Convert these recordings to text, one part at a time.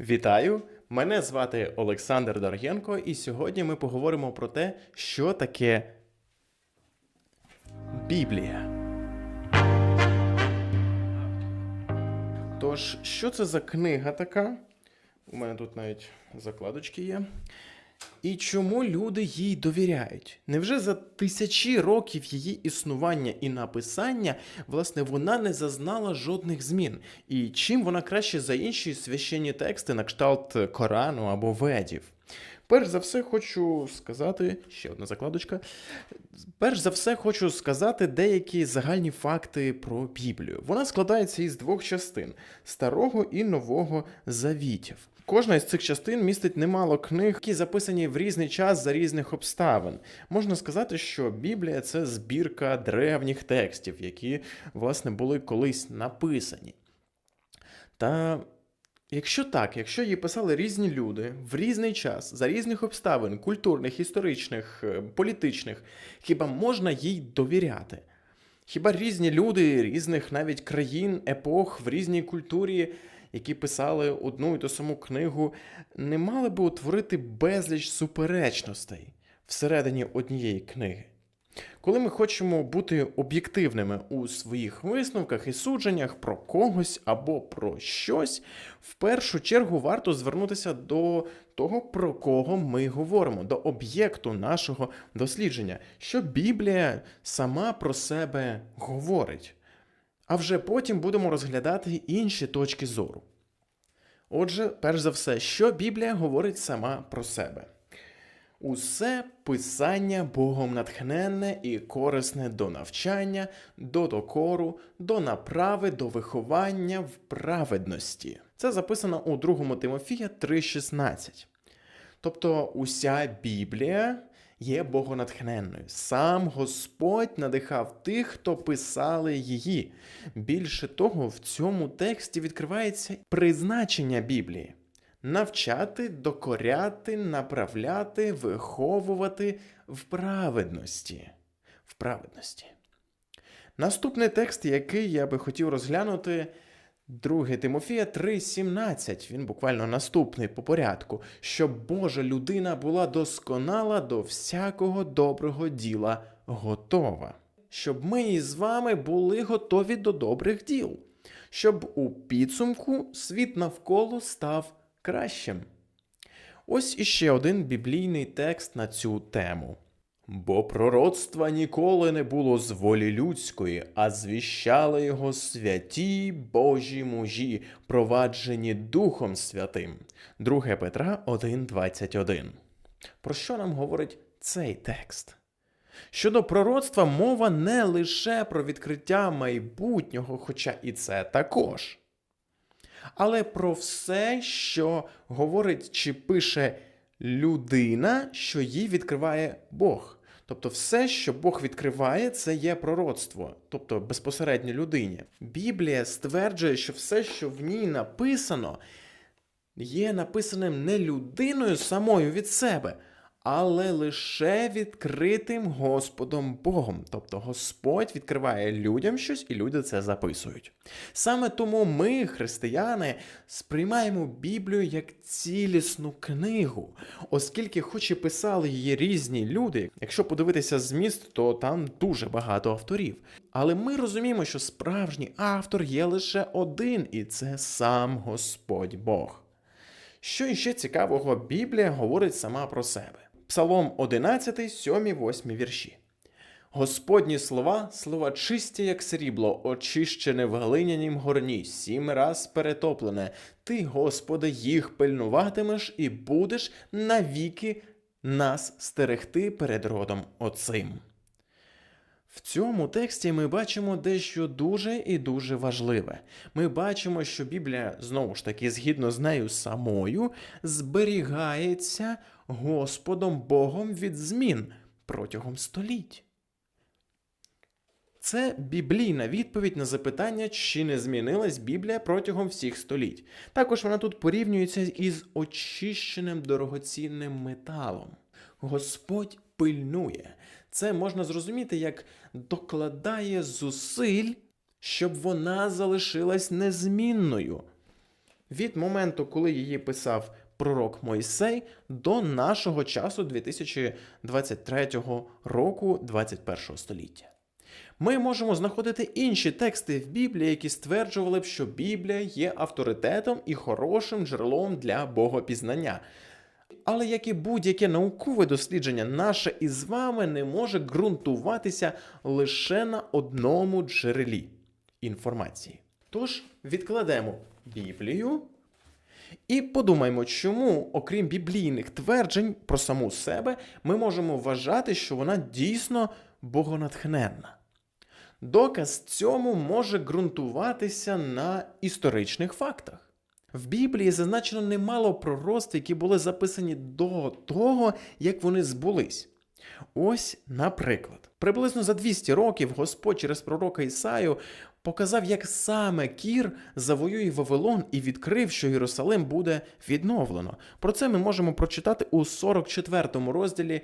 Вітаю! Мене звати Олександр Доргенко, і сьогодні ми поговоримо про те, що таке Біблія. Тож, що це за книга така? У мене тут навіть закладочки є. І чому люди їй довіряють? Невже за тисячі років її існування і написання, власне, вона не зазнала жодних змін? І чим вона краще за інші священні тексти на кшталт Корану або Ведів? Перш за все, хочу сказати, ще одна закладочка. Перш за все, хочу сказати деякі загальні факти про Біблію. Вона складається із двох частин старого і нового завітів. Кожна із цих частин містить немало книг, які записані в різний час за різних обставин. Можна сказати, що Біблія це збірка древніх текстів, які, власне, були колись написані. Та якщо так, якщо її писали різні люди в різний час, за різних обставин, культурних, історичних, е, політичних, хіба можна їй довіряти? Хіба різні люди різних навіть країн, епох в різній культурі, які писали одну і ту саму книгу, не мали би утворити безліч суперечностей всередині однієї книги? Коли ми хочемо бути об'єктивними у своїх висновках і судженнях про когось або про щось, в першу чергу варто звернутися до того, про кого ми говоримо, до об'єкту нашого дослідження, що Біблія сама про себе говорить. А вже потім будемо розглядати інші точки зору. Отже, перш за все, що Біблія говорить сама про себе? Усе писання Богом натхненне і корисне до навчання, до докору, до направи, до виховання в праведності. Це записано у 2 Тимофія 3,16. Тобто уся Біблія є богонатхненною. Сам Господь надихав тих, хто писали її. Більше того, в цьому тексті відкривається призначення Біблії навчати, докоряти, направляти, виховувати в праведності. В праведності. Наступний текст, який я би хотів розглянути, 2 Тимофія 3,17. Він буквально наступний по порядку, щоб Божа людина була досконала до всякого доброго діла готова. Щоб ми із вами були готові до добрих діл, щоб у підсумку світ навколо став кращим. Ось іще один біблійний текст на цю тему. Бо пророцтва ніколи не було з волі людської, а звіщали його святі Божі мужі, проваджені Духом Святим. 2 Петра 1.21. Про що нам говорить цей текст? Щодо пророцтва, мова не лише про відкриття майбутнього, хоча і це також але про все, що говорить чи пише людина, що їй відкриває Бог. Тобто, все, що Бог відкриває, це є пророцтво, тобто безпосередньо людині. Біблія стверджує, що все, що в ній написано, є написаним не людиною самою від себе, але лише відкритим Господом Богом. Тобто Господь відкриває людям щось, і люди це записують. Саме тому ми, християни, сприймаємо Біблію як цілісну книгу, оскільки, хоч і писали її різні люди, якщо подивитися зміст, то там дуже багато авторів. Але ми розуміємо, що справжній автор є лише один, і це сам Господь Бог. Що іще цікавого, Біблія говорить сама про себе. Псалом 11, 7, 8 вірші. Господні слова, слова чисті, як срібло, очищене в глинянім горні, сім раз перетоплене. Ти, Господи, їх пильнуватимеш і будеш навіки нас стерегти перед родом оцим. В цьому тексті ми бачимо дещо дуже і дуже важливе. Ми бачимо, що Біблія, знову ж таки, згідно з нею самою, зберігається Господом Богом від змін протягом століть. Це біблійна відповідь на запитання, чи не змінилась Біблія протягом всіх століть. Також вона тут порівнюється із очищеним дорогоцінним металом. Господь пильнує. Це можна зрозуміти як докладає зусиль, щоб вона залишилась незмінною. від моменту, коли її писав пророк Мойсей, до нашого часу 2023 року 21 століття. Ми можемо знаходити інші тексти в Біблії, які стверджували б, що Біблія є авторитетом і хорошим джерелом для богопізнання. Але як і будь-яке наукове дослідження, наше із вами не може ґрунтуватися лише на одному джерелі інформації. Тож відкладемо Біблію і подумаймо, чому, окрім біблійних тверджень про саму себе, ми можемо вважати, що вона дійсно богонатхненна. Доказ цьому може ґрунтуватися на історичних фактах. В Біблії зазначено немало пророцтв, які були записані до того, як вони збулись. Ось, наприклад, приблизно за 200 років Господь через пророка Ісаю показав, як саме Кір завоює Вавилон і відкрив, що Єрусалим буде відновлено. Про це ми можемо прочитати у 44 розділі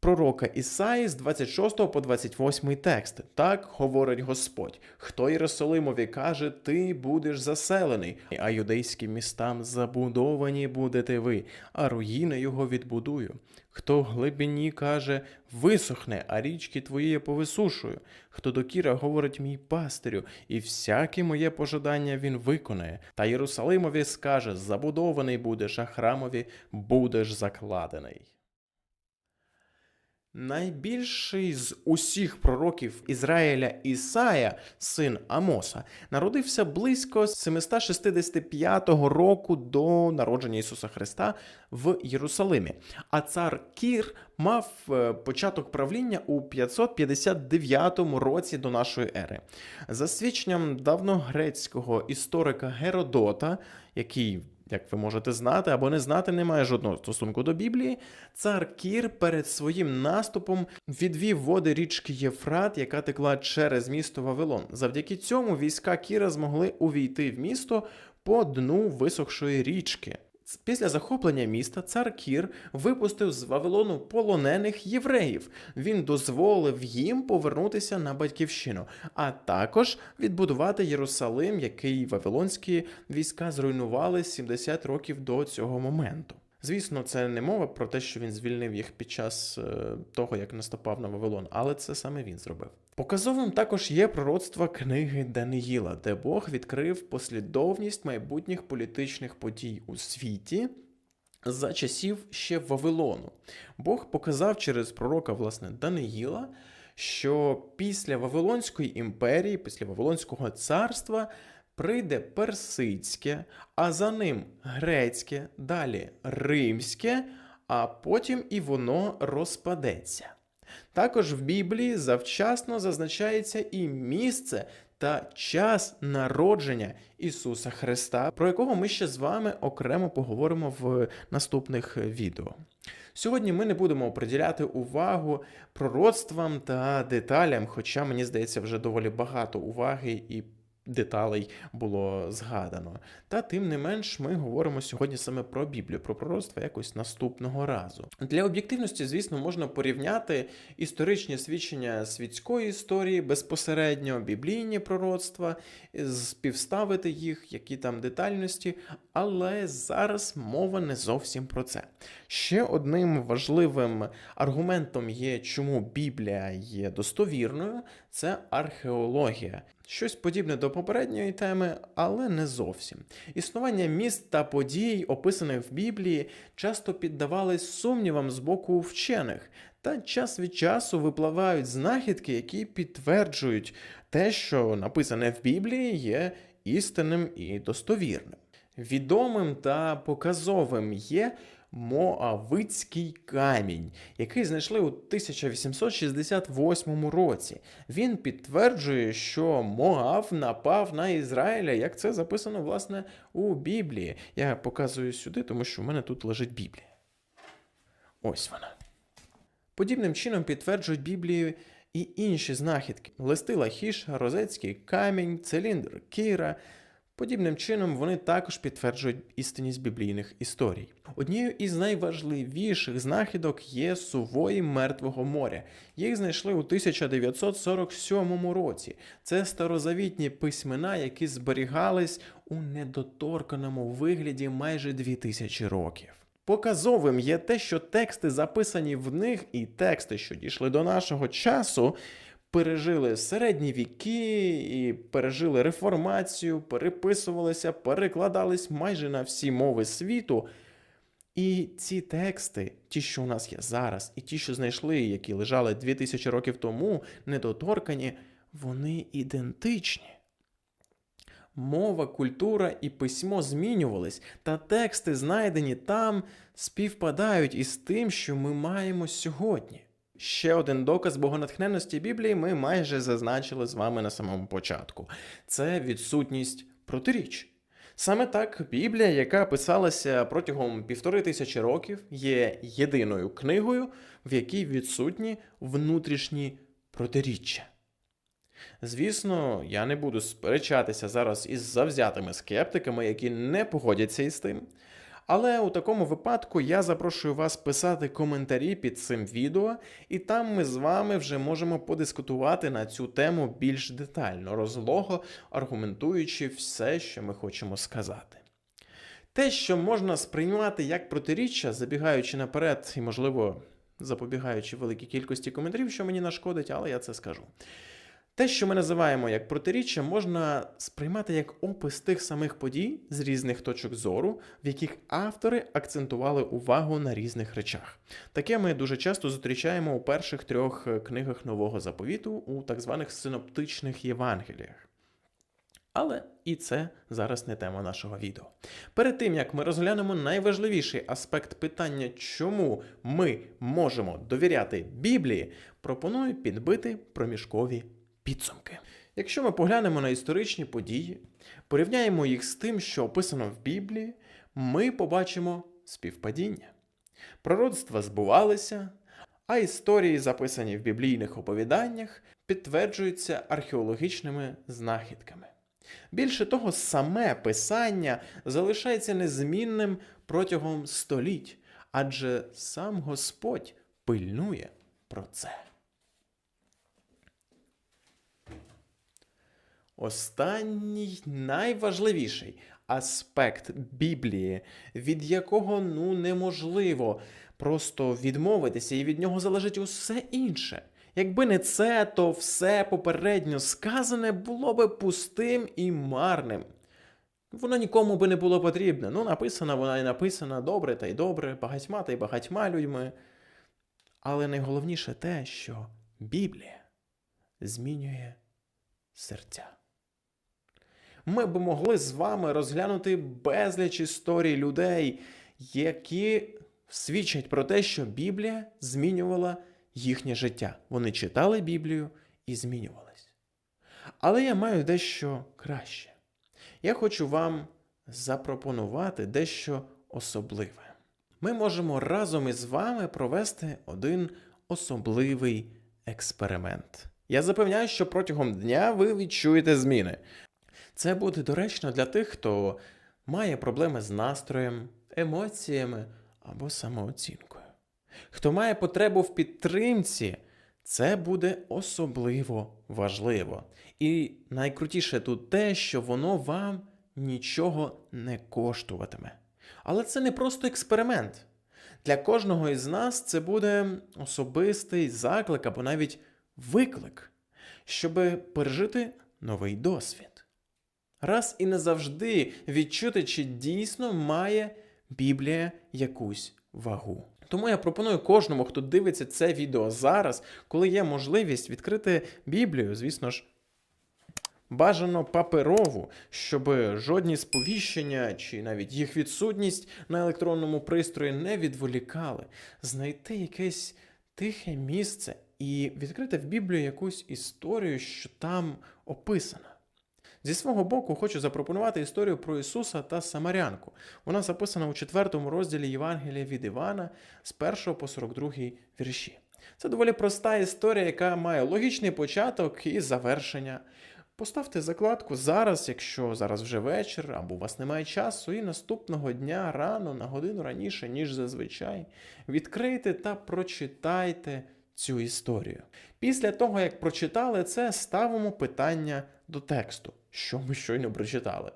пророка Ісаї з 26 по 28 текст. Так говорить Господь: хто Єрусалимові каже, ти будеш заселений, а юдейським містам забудовані будете ви, а руїни його відбудую. Хто в глибині каже, висохне, а річки твої я повисушую. Хто до кіра говорить мій пастирю, і всяке моє пожадання він виконає. Та Єрусалимові скаже: забудований будеш, а храмові будеш закладений. Найбільший з усіх пророків Ізраїля Ісая, син Амоса, народився близько 765 року до народження Ісуса Христа в Єрусалимі. А цар Кір мав е, початок правління у 559 році до нашої ери. За свідченням давногрецького історика Геродота, який як ви можете знати або не знати, не має жодного стосунку до Біблії. Цар Кір перед своїм наступом відвів води річки Єфрат, яка текла через місто Вавилон. Завдяки цьому війська Кіра змогли увійти в місто по дну висохшої річки. Після захоплення міста цар Кір випустив з Вавилону полонених євреїв. Він дозволив їм повернутися на батьківщину, а також відбудувати Єрусалим, який вавилонські війська зруйнували 70 років до цього моменту. Звісно, це не мова про те, що він звільнив їх під час е, того, як наступав на Вавилон, але це саме він зробив. Показовим також є пророцтво книги Даниїла, де Бог відкрив послідовність майбутніх політичних подій у світі. За часів ще Вавилону. Бог показав через пророка власне Даниїла, що після Вавилонської імперії, після Вавилонського царства прийде персидське, а за ним грецьке, далі римське, а потім і воно розпадеться. Також в Біблії завчасно зазначається і місце та час народження Ісуса Христа, про якого ми ще з вами окремо поговоримо в наступних відео. Сьогодні ми не будемо приділяти увагу пророцтвам та деталям, хоча мені здається, вже доволі багато уваги і деталей було згадано. Та тим не менш, ми говоримо сьогодні саме про Біблію, про пророцтво якось наступного разу. Для об'єктивності, звісно, можна порівняти історичні свідчення світської історії безпосередньо, біблійні пророцтва, співставити їх, які там детальності, але зараз мова не зовсім про це. Ще одним важливим аргументом є, чому Біблія є достовірною, це археологія. Щось подібне до попередньої теми, але не зовсім. Існування міст та подій, описаних в Біблії, часто піддавались сумнівам з боку вчених, та час від часу випливають знахідки, які підтверджують те, що написане в Біблії є істинним і достовірним. Відомим та показовим є Моавицький камінь, який знайшли у 1868 році. Він підтверджує, що Моав напав на Ізраїля, як це записано власне у Біблії. Я показую сюди, тому що в мене тут лежить Біблія. Ось вона. Подібним чином підтверджують Біблію і інші знахідки: листи Лахіш, Розецький камінь, циліндр Кіра. Подібним чином вони також підтверджують істинність біблійних історій. Однією із найважливіших знахідок є сувої Мертвого моря. Їх знайшли у 1947 році. Це старозавітні письмена, які зберігались у недоторканому вигляді майже 2000 років. Показовим є те, що тексти, записані в них, і тексти, що дійшли до нашого часу, пережили середні віки і пережили реформацію, переписувалися, перекладались майже на всі мови світу. І ці тексти, ті, що у нас є зараз, і ті, що знайшли, які лежали 2000 років тому, недоторкані, вони ідентичні. Мова, культура і письмо змінювались, та тексти, знайдені там, співпадають із тим, що ми маємо сьогодні. Ще один доказ богонатхненності Біблії ми майже зазначили з вами на самому початку: це відсутність протиріч. Саме так Біблія, яка писалася протягом півтори тисячі років, є єдиною книгою, в якій відсутні внутрішні протиріччя. Звісно, я не буду сперечатися зараз із завзятими скептиками, які не погодяться із тим. Але у такому випадку я запрошую вас писати коментарі під цим відео, і там ми з вами вже можемо подискутувати на цю тему більш детально, розлого, аргументуючи все, що ми хочемо сказати. Те, що можна сприймати як протиріччя, забігаючи наперед і, можливо, запобігаючи великій кількості коментарів, що мені нашкодить, але я це скажу. Те, що ми називаємо як протиріччя, можна сприймати як опис тих самих подій з різних точок зору, в яких автори акцентували увагу на різних речах. Таке ми дуже часто зустрічаємо у перших трьох е, книгах Нового заповіту у так званих синоптичних Євангеліях. Але і це зараз не тема нашого відео. Перед тим як ми розглянемо найважливіший аспект питання, чому ми можемо довіряти Біблії, пропоную підбити проміжкові підсумки. Якщо ми поглянемо на історичні події, порівняємо їх з тим, що описано в Біблії, ми побачимо співпадіння. Пророцтва збувалися, а історії, записані в біблійних оповіданнях, підтверджуються археологічними знахідками. Більше того, саме писання залишається незмінним протягом століть, адже сам Господь пильнує про це. Останній найважливіший аспект Біблії, від якого ну неможливо просто відмовитися, і від нього залежить усе інше. Якби не це, то все попередньо сказане було би пустим і марним. Воно нікому би не було потрібне. Ну, написана вона і написана добре та й добре, багатьма та й багатьма людьми. Але найголовніше те, що Біблія змінює серця ми б могли з вами розглянути безліч історій людей, які свідчать про те, що Біблія змінювала їхнє життя. Вони читали Біблію і змінювались. Але я маю дещо краще. Я хочу вам запропонувати дещо особливе. Ми можемо разом із вами провести один особливий експеримент. Я запевняю, що протягом дня ви відчуєте зміни. Це буде доречно для тих, хто має проблеми з настроєм, емоціями або самооцінкою. Хто має потребу в підтримці, це буде особливо важливо. І найкрутіше тут те, що воно вам нічого не коштуватиме. Але це не просто експеримент. Для кожного із нас це буде особистий заклик або навіть виклик, щоб пережити новий досвід раз і назавжди відчути, чи дійсно має Біблія якусь вагу. Тому я пропоную кожному, хто дивиться це відео зараз, коли є можливість відкрити Біблію, звісно ж. Бажано паперову, щоб жодні сповіщення чи навіть їх відсутність на електронному пристрої не відволікали, знайти якесь тихе місце і відкрити в Біблію якусь історію, що там описана. Зі свого боку, хочу запропонувати історію про Ісуса та Самарянку. Вона записана у четвертому розділі Євангелія від Івана з 1 по 42 вірші. Це доволі проста історія, яка має логічний початок і завершення. Поставте закладку зараз, якщо зараз вже вечір, або у вас немає часу, і наступного дня рано, на годину раніше, ніж зазвичай, відкрийте та прочитайте цю історію. Після того, як прочитали це, ставимо питання до тексту, що ми щойно прочитали.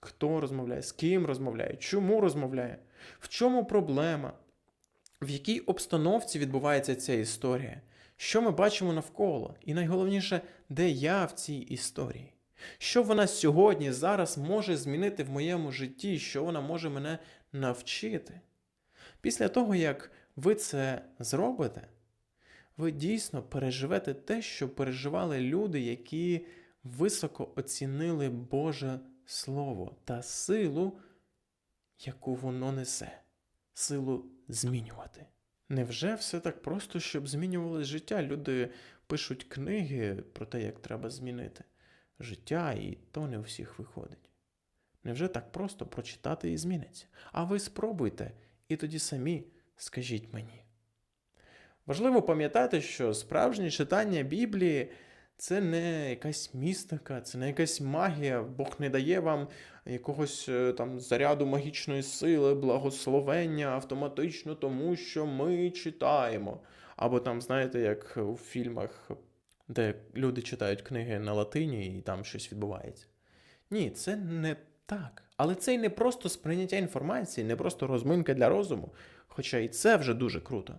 Хто розмовляє, з ким розмовляє, чому розмовляє, в чому проблема, в якій обстановці відбувається ця історія, що ми бачимо навколо, і найголовніше, де я в цій історії. Що вона сьогодні, зараз може змінити в моєму житті, що вона може мене навчити. Після того, як ви це зробите, ви дійсно переживете те, що переживали люди, які високо оцінили Боже Слово та силу, яку воно несе, силу змінювати. Невже все так просто, щоб змінювалось життя? Люди пишуть книги про те, як треба змінити життя, і то не у всіх виходить. Невже так просто прочитати і зміниться? А ви спробуйте, і тоді самі скажіть мені. Важливо пам'ятати, що справжнє читання Біблії це не якась містика, це не якась магія. Бог не дає вам якогось е, там заряду магічної сили, благословення автоматично, тому що ми читаємо. Або там, знаєте, як у фільмах, де люди читають книги на латині і там щось відбувається. Ні, це не так. Але це й не просто сприйняття інформації, не просто розминка для розуму, хоча і це вже дуже круто.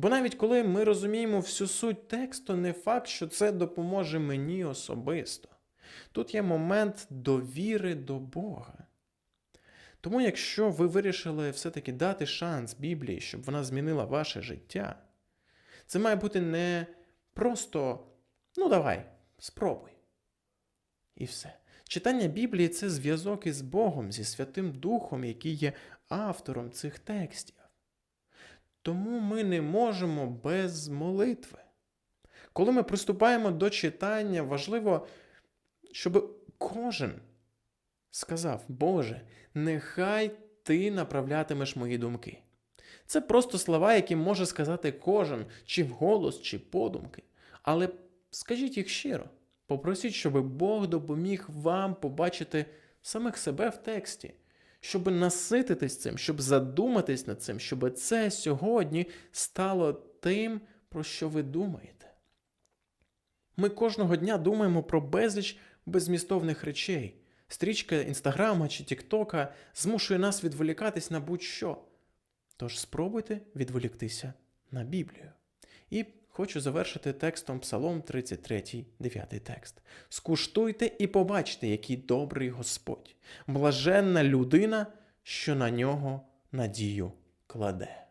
Бо навіть коли ми розуміємо всю суть тексту, не факт, що це допоможе мені особисто. Тут є момент довіри до Бога. Тому, якщо ви вирішили все-таки дати шанс Біблії, щоб вона змінила ваше життя, це має бути не просто ну давай, спробуй. І все. Читання Біблії це зв'язок із Богом, зі Святим Духом, який є автором цих текстів. Тому ми не можемо без молитви. Коли ми приступаємо до читання, важливо, щоб кожен сказав, Боже, нехай ти направлятимеш мої думки. Це просто слова, які може сказати кожен, чи вголос, чи подумки. Але скажіть їх щиро. Попросіть, щоб Бог допоміг вам побачити самих себе в тексті, щоб насититись цим, щоб задуматись над цим, щоб це сьогодні стало тим, про що ви думаєте. Ми кожного дня думаємо про безліч безмістовних речей. Стрічка інстаграма чи Тіктока змушує нас відволікатись на будь-що. Тож спробуйте відволіктися на Біблію. І хочу завершити текстом Псалом 33, 9 текст. Скуштуйте і побачте, який добрий Господь, блаженна людина, що на нього надію кладе.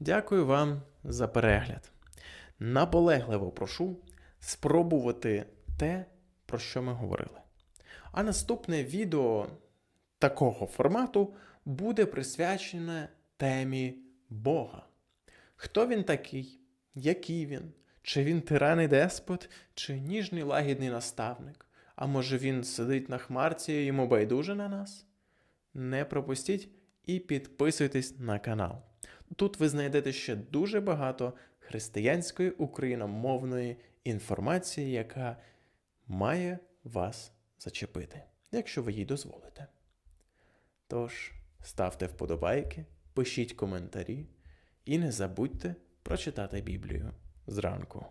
Дякую вам за перегляд. Наполегливо прошу спробувати те, про що ми говорили. А наступне відео такого формату буде присвячене темі Бога. Хто він такий, який він, чи він тиран і деспот, чи ніжний лагідний наставник, а може він сидить на хмарці і йому байдуже на нас? Не пропустіть і підписуйтесь на канал. Тут ви знайдете ще дуже багато християнської україномовної інформації, яка має вас зачепити, якщо ви їй дозволите. Тож, ставте вподобайки, пишіть коментарі і не забудьте прочитати Біблію зранку.